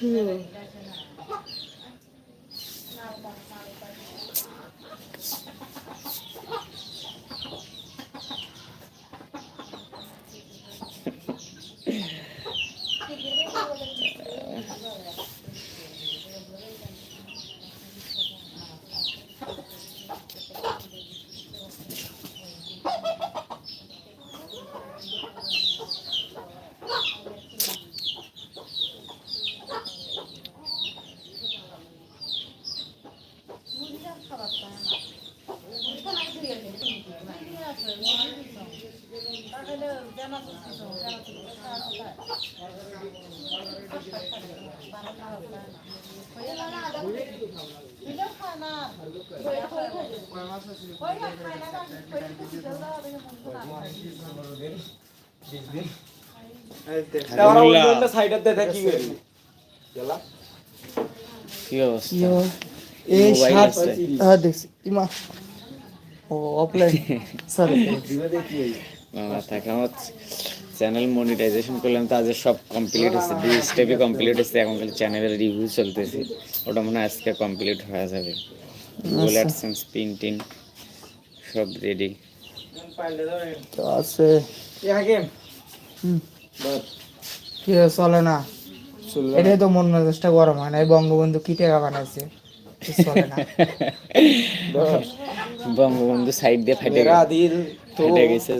嗯。কি অবস্থা? এই শার্ট। হ্যাঁ দেখছি ইমা ও অফলাইন সরি চ্যানেল মনিটাইজেশন করলাম তো আজ সব কমপ্লিট হচ্ছে দুই স্টেপে কমপ্লিট হচ্ছে এখন খালি চ্যানেলের রিভিউ চলতেছে। ওটা মনে হয় আজকে কমপ্লিট হয়ে যাবে। গুগল অ্যাডসেন্স পিন টিন সব রেডি তো আছে। হুম। কি চলে না? এটাই তো মন মেজাজটা গরম হয় না। এই বঙ্গবন্ধু কি টাকা বানাইছে? কি চলে না। বঙ্গবন্ধু সাইড দিয়ে ফেটে ফেটে গেছে।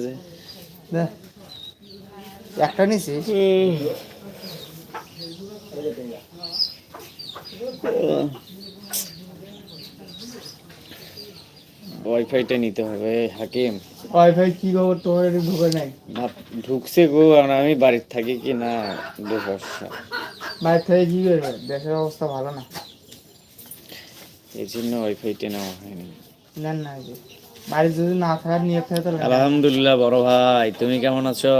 একটা নিছিস? ওয়াইফাইটা নিতে হবে হাকিম। ওয়াইফাই কি খবর? এটা ঢুকে নাই? ঢুকছে গো আর আমি বাড়ির থাকি কি না বাইরে থেকে কি করবে? দেশের অবস্থা ভালো না? এই জন্য ওয়াইফাইটা নেওয়া হয়নি। না এই বাড়ি যদি না থাকার নিয়ে থাকে তাহলে আলহামদুলিল্লাহ বড় ভাই তুমি কেমন আছো?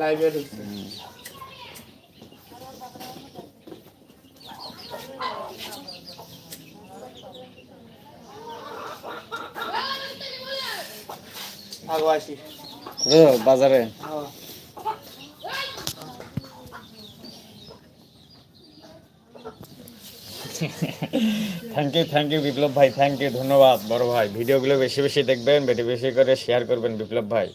লাইভে আগো আসি। ও, বাজারে। হ্যাঁ। Thank you thank you Biplab ভাই থ্যাংক ইউ ধন্যবাদ। বড় ভাই ভিডিওগুলো বেশি বেশি দেখবেন বেশি বেশি করে শেয়ার করবেন বিপ্লব ভাই।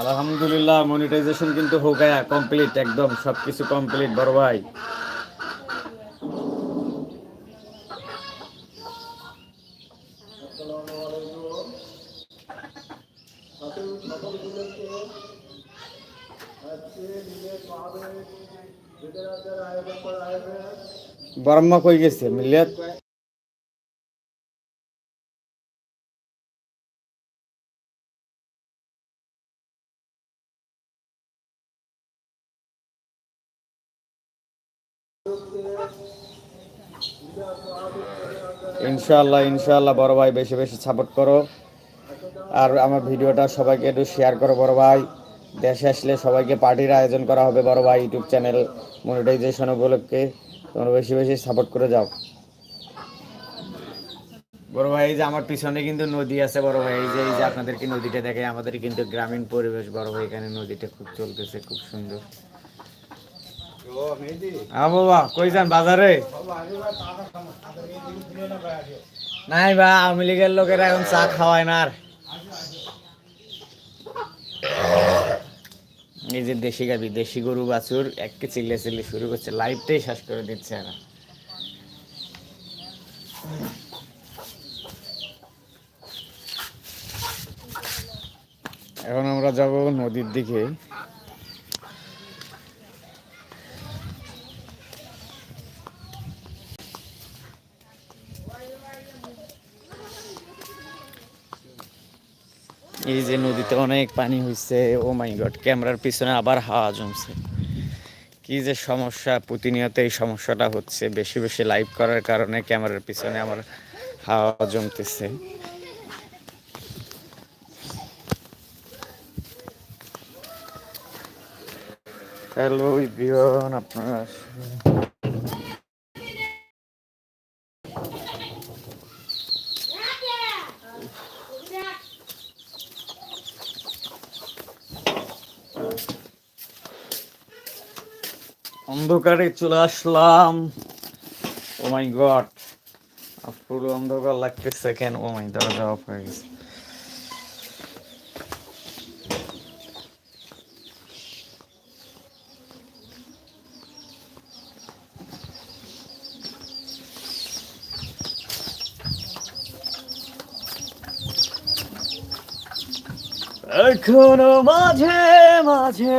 আলহামদুলিল্লাহ মনিটাইজেশন কিন্তু হোক কমপ্লিট একদম সব কিছু কমপ্লিট বড় ভাই। বরম্মা কই গেছে? মিলিয়াত? ইনশাআল্লাহ ইনশাআল্লাহ, বড় ভাই, বেশি বেশি সাপোর্ট করো। আর আমার ভিডিওটা সবাইকে একটু শেয়ার করো, বড় ভাই। দেশে আসলে সবাইকে পার্টির আয়োজন করা হবে, বড় ভাই ইউটিউব চ্যানেল মনিটাইজেশন উপলক্ষে। তোমরা বেশি বেশি সাপোর্ট করে যাও। বড় ভাই, এই যে আমার পিছনে কিন্তু নদী আছে, বড় ভাই। এই যে এই যে আপনাদেরকে নদীটা দেখে আমাদের কিন্তু গ্রামীণ পরিবেশ। বড় ভাই, এখানে নদীটা খুব চলতেছে, খুব সুন্দর। হ্যাঁ বাবা, কই যান বাজারে? নাই বা, আওয়ামী লীগের লোকেরা এখন চা খাওয়ায় না আর। যে দেশি গাবি, দেশি গরু, বাছুর, এককে চিল্লে চিল্লে শুরু করছে। লাইভটাই শেষ করে দিচ্ছে এরা। এখন আমরা যাব নদীর দিকে। এই যে নদীতে অনেক পানি হয়েছে ও মাই গড, ক্যামেরার পিছনে আবার হাওয়া জমছে। কি যে সমস্যা, প্রতিনিয়ত এই সমস্যাটা হচ্ছে, বেশি বেশি লাইভ করার কারণে ক্যামেরার পিছনে আমার হাওয়া জমতেছে। হ্যালো ইব্রিয়ন আপনারা অন্ধকারে চলে আসলাম। ও মাই গড পুরো অন্ধকার লাগতেছে কেন? ও মাই দরজা অফ হয়ে গেছে। এখনও মাঝে মাঝে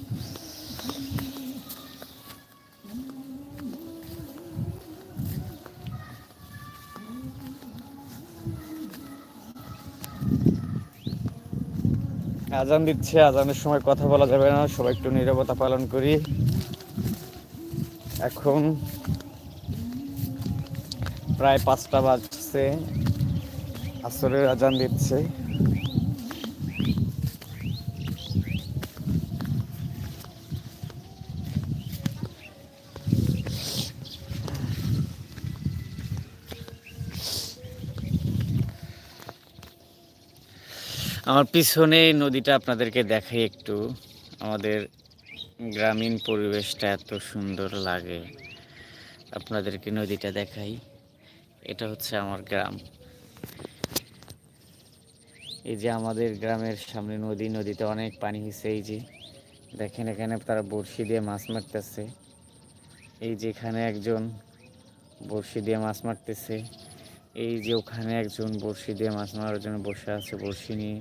আজান দিচ্ছে, আজানের সময় কথা বলা যাবে না, সবাই একটু নীরবতা পালন করি। এখন প্রায় পাঁচটা বাজছে, আসরের আজান দিচ্ছে। আমার পিছনে নদীটা আপনাদেরকে দেখাই একটু। আমাদের গ্রামীণ পরিবেশটা এত সুন্দর লাগে। আপনাদেরকে নদীটা দেখাই। এটা হচ্ছে আমার গ্রাম। এই যে আমাদের গ্রামের সামনে নদী, নদীতে অনেক পানি হয়েছে এই যে। দেখেন এখানে তারা বড়শি দিয়ে মাছ মারতেছে। এই যে এখানে একজন বড়শি দিয়ে মাছ মারতেছে। এই যে ওখানে একজন বড়শি দিয়ে মাছ মারার জন্য বসে আছে বড়শি নিয়ে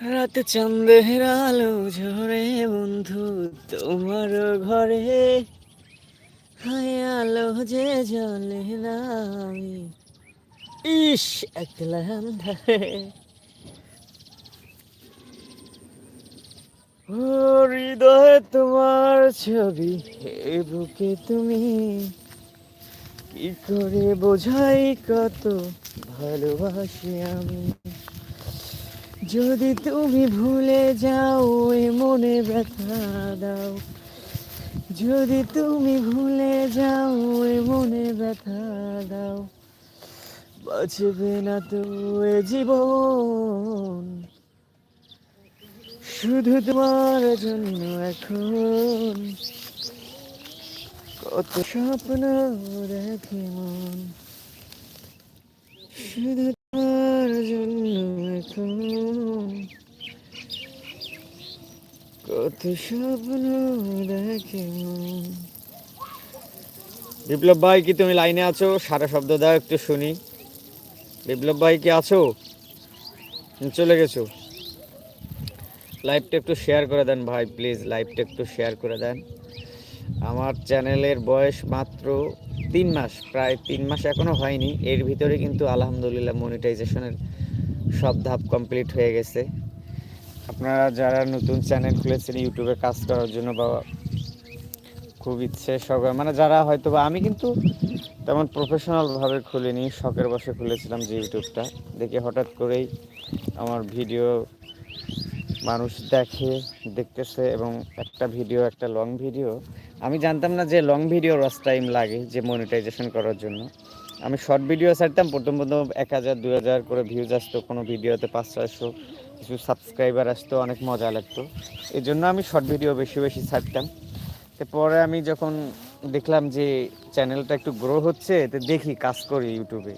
রাতে চাঁদের আলো ঝরে বন্ধু, তোমার ঘরে। হায় আলো যে জ্বলে না আমি ইস, একলা হৃদয়ে তোমার ছবি, হে বুকে তুমি। কি করে বোঝাই কত ভালোবাসি আমি। যদি তুমি ভুলে যাও, এ মনে ব্যথা দাও। যদি তুমি ভুলে যাও, এ মনে ব্যথা দাও। বাঁচবে না তো এ জীবন। শুধু তোমার জন্য এখন। কত স্বপ্ন দেখে মন। শুধু তোমার জন্য এখন। কত স্বপ্ন দেখে মন। বিপ্লব ভাই, কি তুমি লাইনে আছো? সারা শব্দ দাও, একটু শুনি। বিপ্লব ভাই কি আছো? চলে গেছো। লাইভটা একটু শেয়ার করে দেন ভাই প্লিজ লাইভটা একটু শেয়ার করে দেন। আমার চ্যানেলের বয়স মাত্র তিন মাস, প্রায় তিন মাস এখনও হয়নি। এর ভিতরে কিন্তু আলহামদুলিল্লাহ মনিটাইজেশনের সব ধাপ কমপ্লিট হয়ে গেছে। আপনারা যারা নতুন চ্যানেল খুলেছেন ইউটিউবে কাজ করার জন্য বা খুব ইচ্ছে শখ মানে যারা হয়তো বা আমি কিন্তু তেমন প্রফেশনালভাবে খুলিনি, শখের বসে খুলেছিলাম যে ইউটিউবটা। দেখে হঠাৎ করেই আমার ভিডিও মানুষ দেখে, দেখতেছে এবং একটা ভিডিও একটা লং ভিডিও আমি জানতাম না যে লং ভিডিও রস টাইম লাগে যে মনিটাইজেশন করার জন্য। আমি শর্ট ভিডিও ছাড়তাম, প্রথম প্রথম এক হাজার, দুই হাজার করে ভিউজ আসতো, কোনো ভিডিওতে পাঁচ, ছয়শো কিছু সাবস্ক্রাইবার আসতো, অনেক মজা লাগতো। এই জন্য আমি শর্ট ভিডিও বেশি বেশি ছাড়তাম। পরে আমি যখন দেখলাম যে চ্যানেলটা একটু গ্রো হচ্ছে তো দেখি, কাজ করি ইউটিউবে।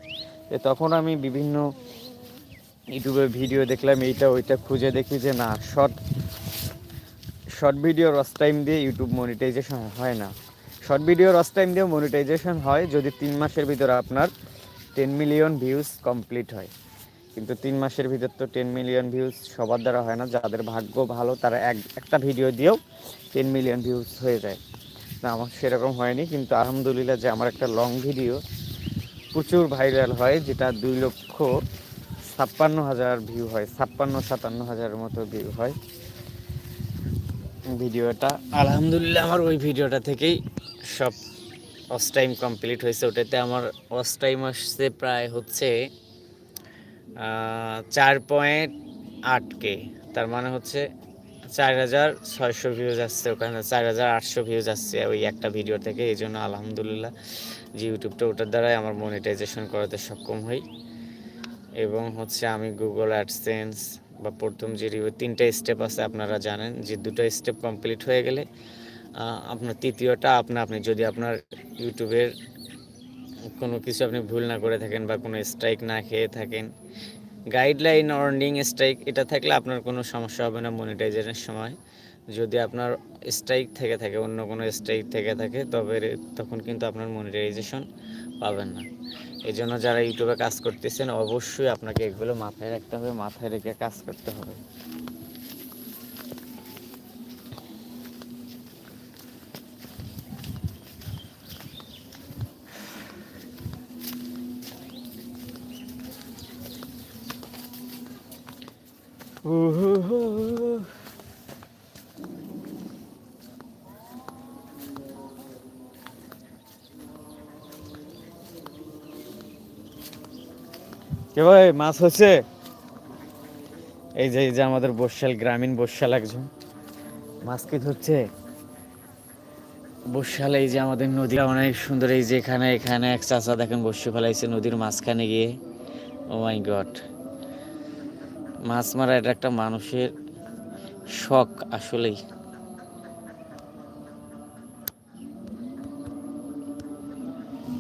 তখন আমি বিভিন্ন ইউটিউবে ভিডিও দেখলাম, এইটা, ওইটা খুঁজে দেখি যে না শর্ট শর্ট ভিডিও রস টাইম দিয়ে ইউটিউব মনিটাইজেশন হয় না। শর্ট ভিডিও রস টাইম দিয়ে মনিটাইজেশন হয় যদি তিন মাসের ভিতরে আপনার টেন মিলিয়ন ভিউজ কমপ্লিট হয়। কিন্তু তিন মাসের ভিতর তো টেন মিলিয়ন ভিউজ সবার দ্বারা হয় না, যাদের ভাগ্য ভালো তারা এক, একটা ভিডিও দিয়েও টেন মিলিয়ন ভিউজ হয়ে যায়। না, আমার সেরকম হয়নি, কিন্তু আলহামদুলিল্লাহ যে আমার একটা লং ভিডিও প্রচুর ভাইরাল হয়, যেটা দুই লক্ষ ছাপ্পান্ন হাজার ভিউ হয়, ছাপ্পান্ন, সাতান্ন হাজারের মতো ভিউ হয় ভিডিওটা। আলহামদুলিল্লাহ, আমার ওই ভিডিওটা থেকেই সব অস টাইম কমপ্লিট হয়েছে ওটাতে। আমার অস টাইম আসছে প্রায় হচ্ছে চার পয়েন্ট আট কে তার মানে হচ্ছে চার হাজার ছয়শো ভিউজ আসছে ওখানে, চার হাজার আটশো ভিউজ আসছে ওই একটা ভিডিও থেকে, এই জন্য আলহামদুলিল্লাহ যে ইউটিউবটা ওটার দ্বারাই আমার মনিটাইজেশন করাতে সক্ষম হই। এবং হচ্ছে আমি গুগল অ্যাডসেন্স বা প্রথম যে রিভিউ তিনটা স্টেপ আছে আপনারা জানেন, যে দুটো স্টেপ কমপ্লিট হয়ে গেলে আপনার তৃতীয়টা আপনা, আপনি যদি আপনার ইউটিউবের কোনো কিছু আপনি ভুল না করে থাকেন বা কোনো স্ট্রাইক না খেয়ে থাকেন গাইডলাইন অর্নিং স্ট্রাইক এটা থাকলে আপনার কোনো সমস্যা হবে না মনিটাইজেশনের সময়। যদি আপনার স্ট্রাইক থেকে থাকে, অন্য কোনো স্ট্রাইক থেকে থাকে, তবে তখন কিন্তু আপনার মনিটাইজেশন পাবেন না। এই জন্য যারা ইউটিউবে কাজ করতেছেন, অবশ্যই আপনাকে এগুলো মাথায় রাখতে হবে, মাথায় রেখে কাজ করতে হবে। কে ভাই, মাছ হচ্ছে এই যে এই যে আমাদের বর্ষাল, গ্রামীণ বর্ষাল একজন। মাছ কি ধরছে? বর্ষাল, এই যে আমাদের নদীটা অনেক সুন্দর, এই যে এখানে এখানে এক চাচা দেখেন বসে ফেলাইছে নদীর মাঝখানে গিয়ে। ও মাই গড মাছ মারা এটা একটা মানুষের শখ আসলেই।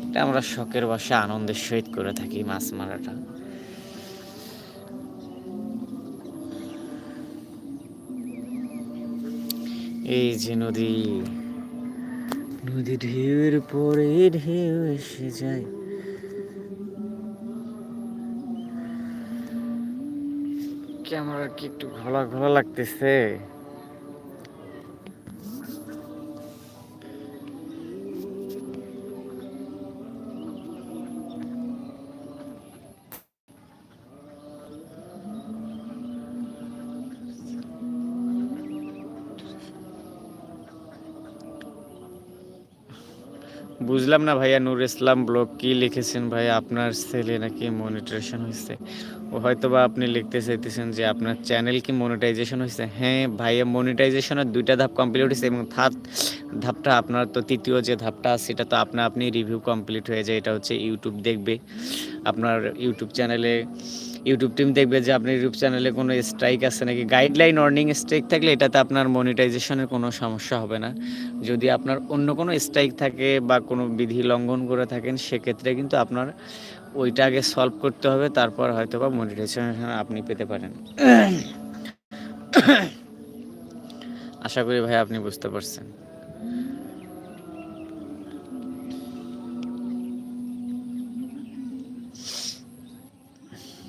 এটা আমরা শখের বসে আনন্দের সহিত করে থাকি মাছ মারাটা। এই যে নদী নদী ঢেউয়ের পরে ঢেউ এসে যায়। ক্যামেরা কি একটু ঘোলা ঘোলা লাগতেছে। বুঝলাম না ভাইয়া, নূর ইসলাম ব্লগ কি লিখেছেন ভাই আপনার ছেলে নাকি মনিটাইজেশন হয়েছে ও হয়তো বা আপনি লিখতে চাইতেছেন যে আপনার চ্যানেল কি মনিটাইজেশন হয়েছে হ্যাঁ ভাইয়া মনিটাইজেশনের দুইটা ধাপ কমপ্লিট হয়েছে এবং থার্ড ধাপটা আপনার তো তৃতীয় যে ধাপটা সেটা তো আপনা আপনি রিভিউ কমপ্লিট হয়ে যায়। এটা হচ্ছে ইউটিউব দেখবে। আপনার ইউটিউব চ্যানেলে ইউটিউব টিম দেখবে যে আপনার ইউটিউব চ্যানেলে কোনো স্ট্রাইক আছে নাকি? গাইডলাইন অর্নিং স্ট্রাইক থাকলে এটাতে আপনার মনিটাইজেশনের কোনো সমস্যা হবে না। যদি আপনার অন্য কোনো স্ট্রাইক থাকে বা কোনো বিধি লঙ্ঘন করে থাকেন, সেক্ষেত্রে কিন্তু আপনার ওইটা আগে সলভ করতে হবে, তারপর হয়তো বা মনিটাইজেশন আপনি পেতে পারেন। আশা করি ভাই আপনি বুঝতে পারছেন।